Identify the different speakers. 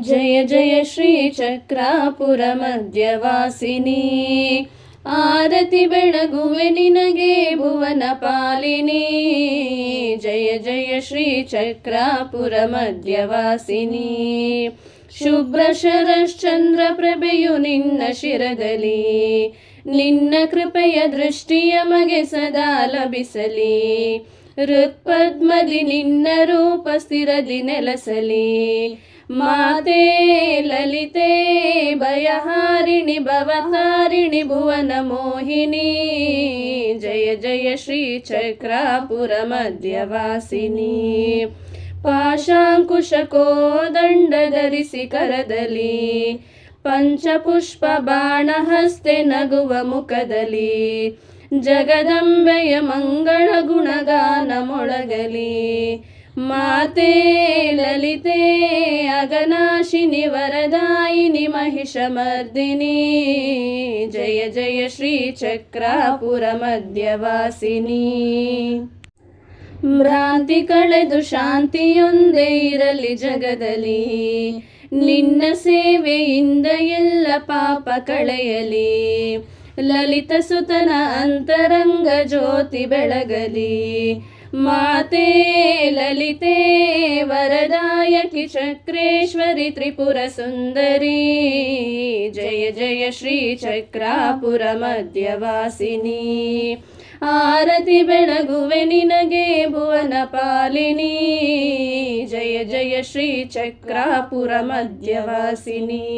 Speaker 1: ಜಯ ಜಯ ಶ್ರೀ ಚಕ್ರಾಪುರ ಮಧ್ಯವಾಸಿನಿ. ಆರತಿ ಬೆಳಗುವೆ ನಿನಗೆ ಭುವನ ಪಾಲಿನಿ. ಜಯ ಜಯ ಶ್ರೀ ಚಕ್ರಾಪುರ ಮಧ್ಯವಾಸಿನಿ. ಶುಭ್ರ ಶರಶ್ಚಂದ್ರ ಪ್ರಭೆಯು ನಿನ್ನ ಶಿರದಲ್ಲಿ. ನಿನ್ನ ಕೃಪೆಯ ದೃಷ್ಟಿಯ ಮಗೆ ಸದಾ ಲಭಿಸಲಿ. ಹೃತ್ಪದ್ಮದಿ ನಿನ್ನ ರೂಪ ಸ್ಥಿರದಿ ನೆಲಸಲಿ. ಮಾತೆ ಲಲಿತೆ ಭಯಹಾರಿಣಿ ಭವತಾರಿಣಿ ಭುವನ ಮೋಹಿನಿ. ಜಯ ಜಯ ಶ್ರೀ ಚಕ್ರಾಪುರ ಮಧ್ಯವಾಸಿನಿ. ಪಾಶಾಂಕುಶ ಕೋದಂಡ ಧರಿಸಿ ಕರದಲ್ಲಿ ಪಂಚಪುಷ್ಪ ಬಾಣ ಹಸ್ತೆ ನಗುವ ಮುಖದಲ್ಲಿ. ಜಗದಂಬೆಯ ಮಂಗಳ ಗುಣಗಾನ ಮೊಳಗಲಿ ಮಾತೆ ಲಲಿತೆ ಅಗನಾಶಿನಿ ವರದಾಯಿನಿ ಮಹಿಷಮರ್ದಿನಿ. ಜಯ ಜಯ ಶ್ರೀ ಚಕ್ರಾಪುರ ಮಧ್ಯವಾಸಿನಿ. ಭ್ರಾಂತಿ ಕಳೆದು ಶಾಂತಿಯೊಂದೇ ಇರಲಿ ಜಗದಲ್ಲಿ. ನಿನ್ನ ಸೇವೆಯಿಂದ ಎಲ್ಲ ಪಾಪ ಕಳೆಯಲಿ. ಲಲಿತ ಸುತನ ಅಂತರಂಗ ಜ್ಯೋತಿ ಬೆಳಗಲಿ. ಮಾತೆ ಲಲಿತೆ ವರದಾಯಕಿ ಚಕ್ರೇಶ್ವರಿ ತ್ರಿಪುರ ಸುಂದರಿ. ಜಯ ಜಯ ಶ್ರೀ ಚಕ್ರಾಪುರ ಮಧ್ಯವಾಸಿನಿ. ಆರತಿ ಬೆಳಗುವೆ ನಿನಗೆ ಭುವನ ಪಾಲಿನಿ. ಜಯ ಜಯ ಶ್ರೀ ಚಕ್ರಾಪುರ ಮಧ್ಯವಾಸಿನಿ.